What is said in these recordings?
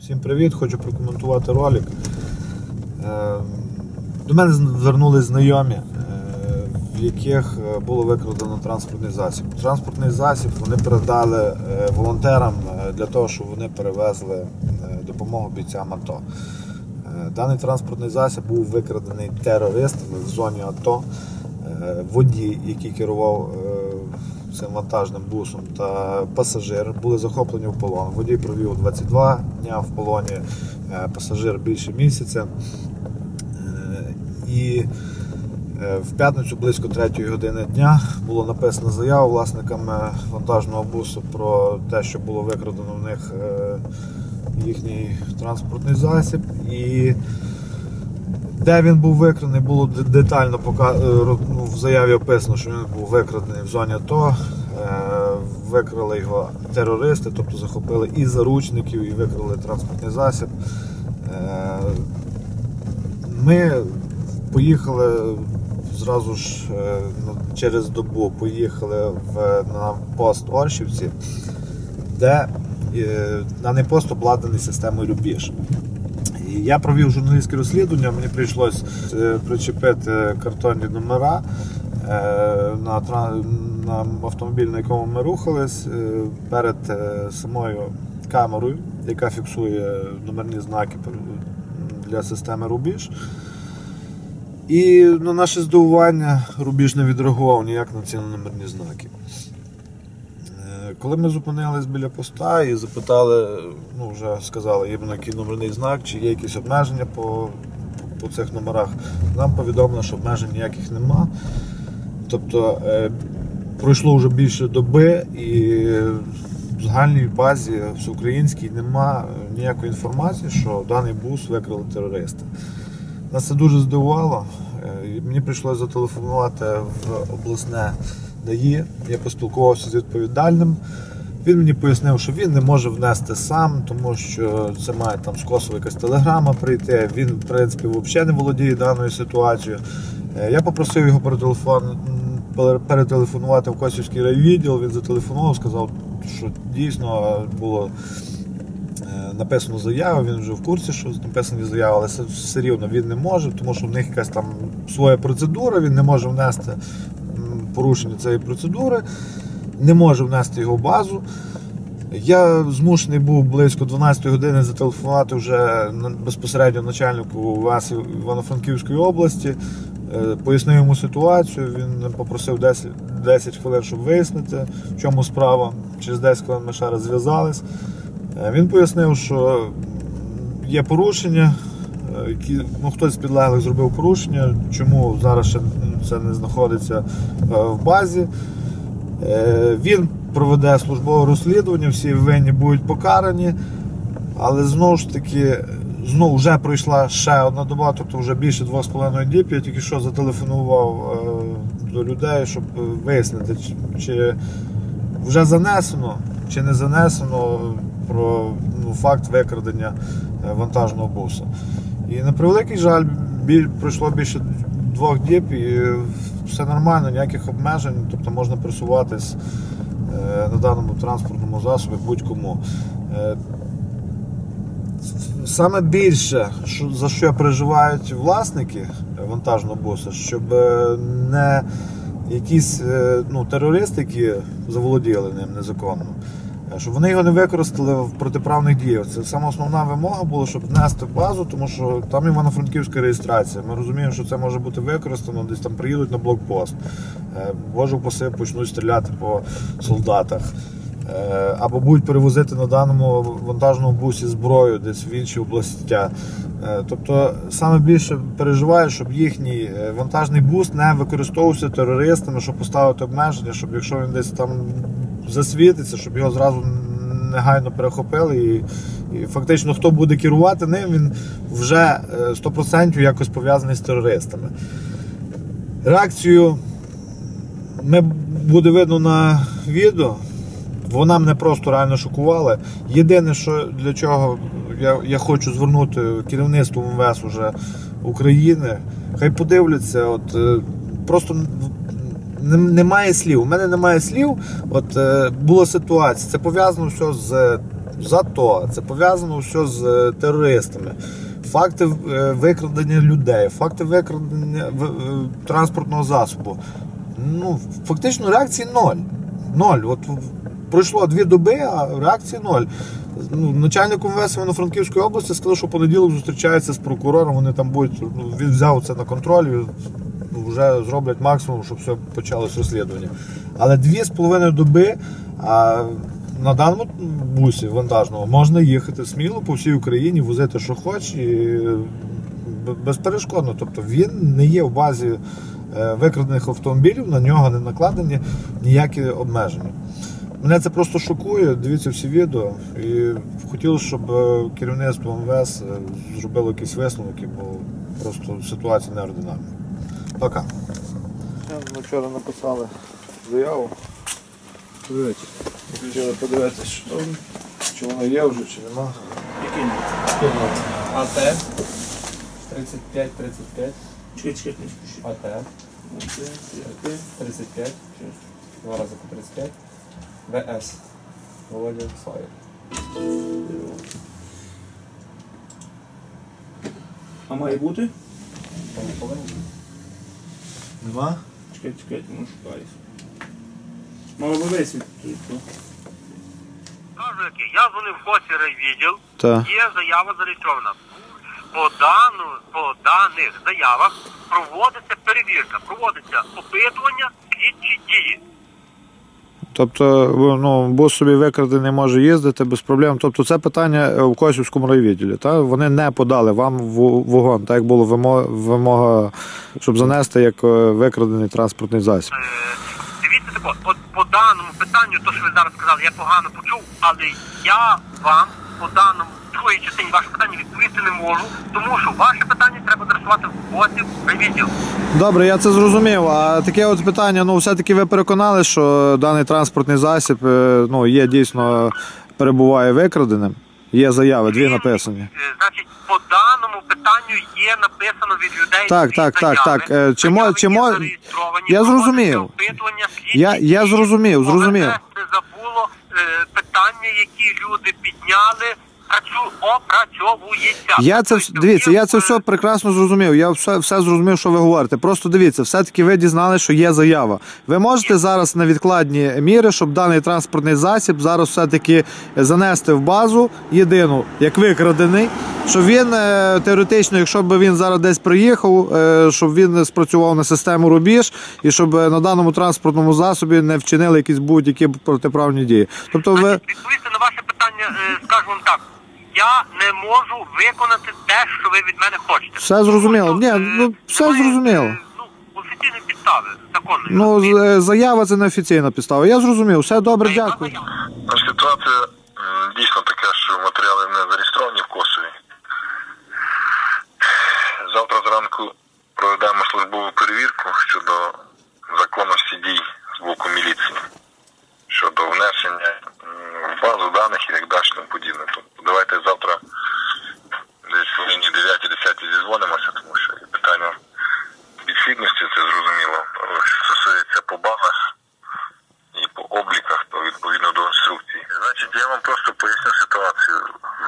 Всім привіт! Хочу прокоментувати ролик. Е, До мене звернулись знайомі, е, в яких е, було викрадено транспортний засіб. Транспортний засіб вони передали волонтерам для того, щоб вони перевезли допомогу бійцям АТО. Даний транспортний засіб був викрадений терористами в зоні АТО. Водій, який керував цим вантажним бусом, та пасажир були захоплені в полон. Водій провів 22 дня в полоні, е, пасажир більше місяця. Е, І е, в п'ятницю близько 3 години дня було написано заяву власниками вантажного бусу про те, що було викрадено в них їхній транспортний засіб. І де він був викраний, було детально е, ну, в заяві описано, що він був викрадений в зоні АТО. Е, Викрали його терористи, тобто захопили і заручників, і викрали транспортний засіб. Е, Ми поїхали зразу ж ну, через добу поїхали в, на пост Оршівці, де даний пост обладнаний системою Любіж. Я провів журналістське розслідування, мені прийшлось е, причепити картонні номера е, на, на автомобіль, на якому ми рухались, е, перед самою камерою, яка фіксує номерні знаки для системи Рубіж. І на наше здивування Рубіж не відреагував ніяк на ці номерні знаки. Коли ми зупинились біля поста і запитали, ну вже сказали, на який номерний знак, чи є якісь обмеження по, по цих номерах, нам повідомили, що обмежень ніяких нема. Тобто е, пройшло вже більше доби і в загальній базі всеукраїнській нема ніякої інформації, що даний бус викрали терористи. Нас це дуже здивувало. Е, Мені прийшлося зателефонувати в обласне ДАІ. Я поспілкувався з відповідальним. Він мені пояснив, що він не може внести сам, тому що це має там з Косово якась телеграма прийти. Він, в принципі, взагалі не володіє даною ситуацією. Е, Я попросив його перетелефон- перетелефонувати в Косівський райвідділ. Він зателефонував, сказав, що дійсно було Е, написано заяву, він вже в курсі, що написані заяви, але все, рівно він не може, тому що в них якась там своя процедура, він не може внести порушення цієї процедури, не може внести його базу. Я змушений був близько 12 години зателефонувати вже безпосередньо начальнику ВАС Івано-Франківської області, е, пояснив йому ситуацію. Він попросив 10, 10 хвилин, щоб вияснити, в чому справа. Через 10 хвилин ми ще раз зв'язались. Е, Він пояснив, що є порушення, е, які, ну, хтось з підлеглих зробив порушення, чому зараз ще це не знаходиться е, в базі. Е, Він проведе службове розслідування, всі винні будуть покарані, але знову ж таки, знову вже пройшла ще одна доба, тобто вже більше 2,5 діб. Я тільки що зателефонував е, до людей, щоб вияснити, чи- вже занесено чи не занесено про ну, факт викрадення вантажного буса. І на превеликий жаль, біль, пройшло більше двох діб і все нормально, ніяких обмежень, тобто можна пересуватись е, на даному транспортному засобі будь-кому. Е, Саме більше, за що переживають власники вантажного буса, щоб е, не якісь ну, терористи, які заволоділи ним незаконно, щоб вони його не використали в протиправних діях. Це саме основна вимога була, щоб внести базу, тому що там Івано-Франківська реєстрація. Ми розуміємо, що це може бути використано, десь там приїдуть на блокпост. Е, Боже упаси, почнуть стріляти по солдатах. Е, Або будуть перевозити на даному вантажному бусі зброю десь в інші областя. Е, Тобто саме більше переживаю, щоб їхній е, вантажний бус не використовувався терористами, щоб поставити обмеження, щоб якщо він десь там засвітиться, щоб його зразу негайно перехопили. І, і фактично, хто буде керувати ним, він вже е, 100% якось пов'язаний з терористами. Реакцію ми буде видно на відео. Вона мене просто реально шокувала. Єдине, що для чого я, я хочу звернути керівництво МВС уже України, хай подивляться, от е, просто немає слів. У мене немає слів. От е, була ситуація. Це пов'язано все з Зато це пов'язано все з е, терористами. Факти е, викрадення людей, факти викрадення транспортного засобу. Ну, фактично реакції ноль. Ноль. От пройшло дві доби, а реакції ноль. Ну, начальник МВС Івано-Франківської області сказав, що понеділок зустрічається з прокурором. Вони там будуть. Ну, він взяв це на контроль. Вже зроблять максимум, щоб все почалось розслідування. Але дві з половиною доби а, на даному бусі вантажному можна їхати сміло по всій Україні, возити, що хочеш, і безперешкодно. Тобто він не є в базі е, викрадених автомобілів, на нього не накладені ніякі обмеження. Мене це просто шокує. Дивіться всі відео. І хотілося, щоб е, керівництво МВС е, зробило якісь висновки, бо просто ситуація неординарна. Пока. Ми вчора написали заяву. Подивіться. Хотіли подивитися, що, чи воно є вже, чи нема. Який? АТ 35-35 Чекай, чекай. АТ Окей, окей. 35 два рази по 35 ВС Володя Славік. А має бути? Там повинен. Нема? Чекай, чекай, ну шукаюсь. Мало би висвітлити. Кажу, який, я дзвонив в Хосі райвідділ, Так. є заява зареєстрована. По, дану, по даних заявах проводиться перевірка, проводиться опитування, слідчі дії. Тобто, ну, бус собі викрадений може їздити без проблем. Тобто це питання в Косівському райвідділі. Та? Вони не подали вам вогон, так як було вимога, щоб занести як е, викрадений транспортний засіб. Е, дивіться тако, по, по даному питанню, то що ви зараз сказали, я погано почув, але я вам по даному другій частині ваше питання відповісти не можу, тому що ваше питання треба адресувати в Хосів райвідділ. Добре, я це зрозумів. А таке от питання: ну, все-таки ви переконали, що даний транспортний засіб е, ну, є дійсно перебуває викраденим. Є заяви, дві написані. Е, Значить, по даному питанню є написано від людей. Так, так, так, так. Е, чи мо- чи мо- Я зрозумів. Я- я зрозумів, зрозумів. Не забуло е, питання, які люди підняли, працю, опрацьовується. Я це Тобто, дивіться, я це все прекрасно зрозумів. Я все, все зрозумів, що ви говорите. Просто дивіться, все-таки ви дізнали, що є заява. Ви можете зараз на відкладні міри, щоб даний транспортний засіб зараз все-таки занести в базу єдину, як викрадений, щоб він е, теоретично, якщо б він зараз десь приїхав, е, щоб він спрацював на систему рубіж і щоб е, на даному транспортному засобі не вчинили якісь будь-які протиправні дії. Тобто ви. Відповісти на ваше питання, е, скажу вам так. Я не можу виконати те, що ви від мене хочете. Все зрозуміло. Ні, е, ну, все немає, зрозуміло. е, Ну, офіційної підстави законної. Ну, з- е, заява це неофіційна підстава. Я зрозумів. Все добре, дякую. Ну, Ситуація м, дійсно така, що матеріали не зареєстровані в Косові. Завтра зранку проведемо службову перевірку щодо законності дій з боку міліції, щодо внесення базу даних і так далі тому подібне. Тобто давайте завтра десь в годині 9-10 зізвонимося, тому що і питання підхідності це зрозуміло, що стосується по базах і по обліках, то відповідно до інструкцій. Значить, я вам просто поясню ситуацію.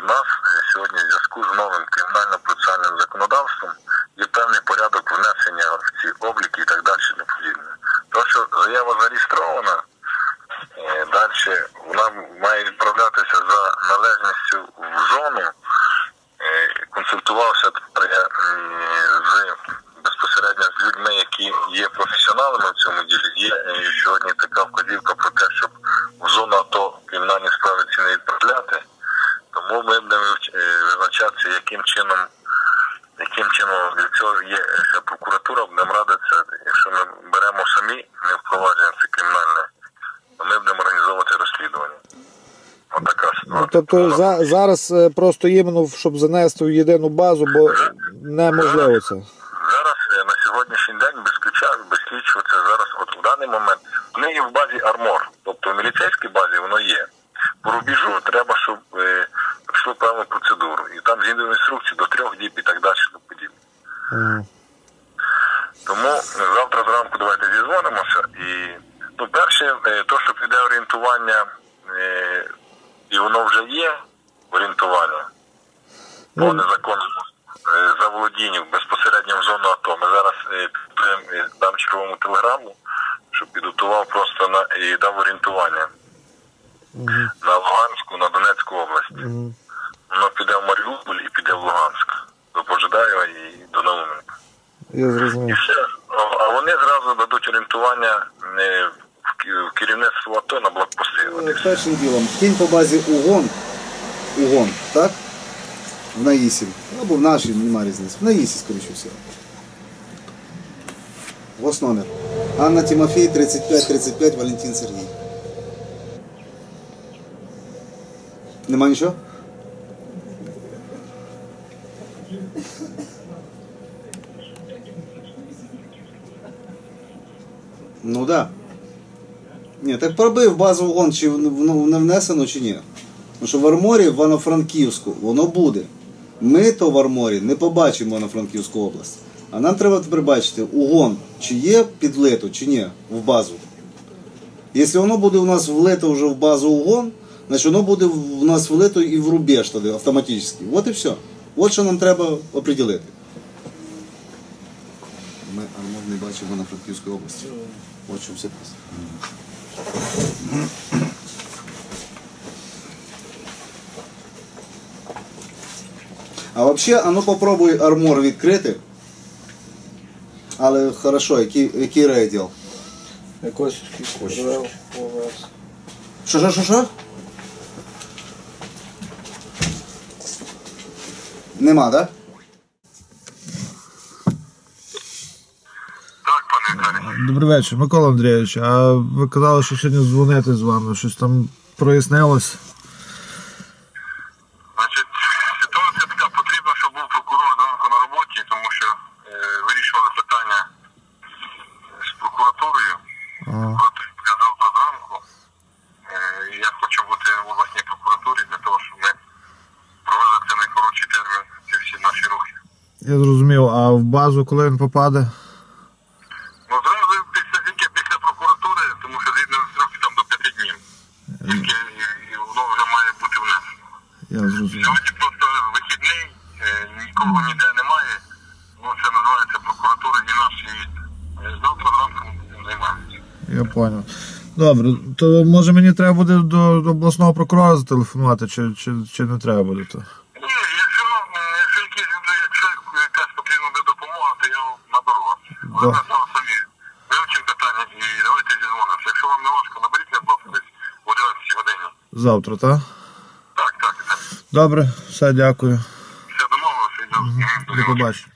В нас е, сьогодні в зв'язку з новим кримінально-процесуальним законодавством є певний порядок внесення в ці обліки і так далі і тому подібне. То, що заява зареєстрована, е, далі вона має відправлятися за належністю в зону. Е, Консультувався тепер я, м, з безпосередньо з людьми, які є професіоналами в цьому ділі. Є е, сьогодні така вказівка про те, щоб в зону АТО кримінальні справи ці не відправляти. Тому ми будемо вивч- е, визначатися, яким чином, яким чином для цього є ще прокуратура, будемо радитися. Якщо ми беремо самі, не впроваджуємо це кримінальне, то ми будемо організовувати розслідування. Отака ситуація. Ну, тобто за, зараз е, просто іменно, щоб занести в єдину базу, бо неможливо це. Зараз е, на сьогоднішній день без ключа, без слідчого, це зараз, от в даний момент, вони є в базі армор. Тобто в міліцейській базі воно є. По рубежу треба, щоб е, пройшло певну процедуру. І там згідно інструкції до трьох діб і так далі. і тому подібне. Ага. Тому е, завтра зранку давайте зізвонимося. І ну, перше, е, то, що піде орієнтування, е, і воно вже є орієнтування по Ну, незаконному е, заволодінню безпосередньо в зону АТО. Ми зараз е, дам червому телеграму, щоб підготував просто на і дав орієнтування на Луганську, на Донецьку область. Воно піде в Маріуполь і піде в Луганськ. До Пожидаєва і до Науменка. Я зрозумів. все. А- вони зразу дадуть орієнтування е, в керівництво АТО на Першим ділом, кінь по базі угон, угон, так? В Наїсі. Або в нашій, нема різниці. В Наїсі, скоріше всього. Ось номер. Анна Тимофій, 35-35, Валентин Сергій. Нема нічого? Ну да. Ні, так пробив базу угон, чи воно не внесено, чи ні. Тому що в Арморі, в Івано-Франківську, воно буде. Ми то в Арморі не побачимо Івано-Франківську область. А нам треба тепер бачити, угон, чи є підлито, чи ні, в базу. Якщо воно буде у нас влито вже в базу угон, значить воно буде в нас влито і в рубеж тоді автоматично. От і все. От що нам треба оприділити. Ми Армор не бачимо Івано-Франківської області. От що все просто. А взагалі, а ну попробуй армор відкрити. Але хорошо, який, який рейділ? Косівський, Косівський. Що, що, що, що? Нема, так? Да? Добрий вечір, Микола Андрійович. А ви казали, що сьогодні дзвонити з вами, щось там прояснилось. Значить, ситуація така, потрібно, щоб був прокурор зранку на роботі, тому що е, вирішували питання з прокуратурою. Прокуратура сказав зранку. Е, я хочу бути в обласній прокуратурі для того, щоб ми провели це найкоротший термін, ці всі наші рухи. Я зрозумів, а в базу, коли він попаде? Ну, зразу після тільки після прокуратури, тому що згідно інструкції там до п'яти днів. Тільки і, і воно вже має бути внесено. Я зрозумів. Сьогодні просто вихідний, е, нікого ніде немає. Ну, це називається прокуратура і наш світ. Е, Завтра зранку ми цим займаємося. Я понял. Добре, то може мені треба буде до, до обласного прокурора зателефонувати, чи, чи, чи не треба буде то? Ні, якщо, е, якщо якісь люди, якщо якась потрібна буде допомога, то я наберу вас. Ви Да. нас самі вивчимо питання і давайте зізвонимося. Якщо вам не важко, наберіть будь ласка, десь в 11 годині. Завтра, так? Так, так, так. Добре, все, дякую. Все домовилося, йду. До побачення.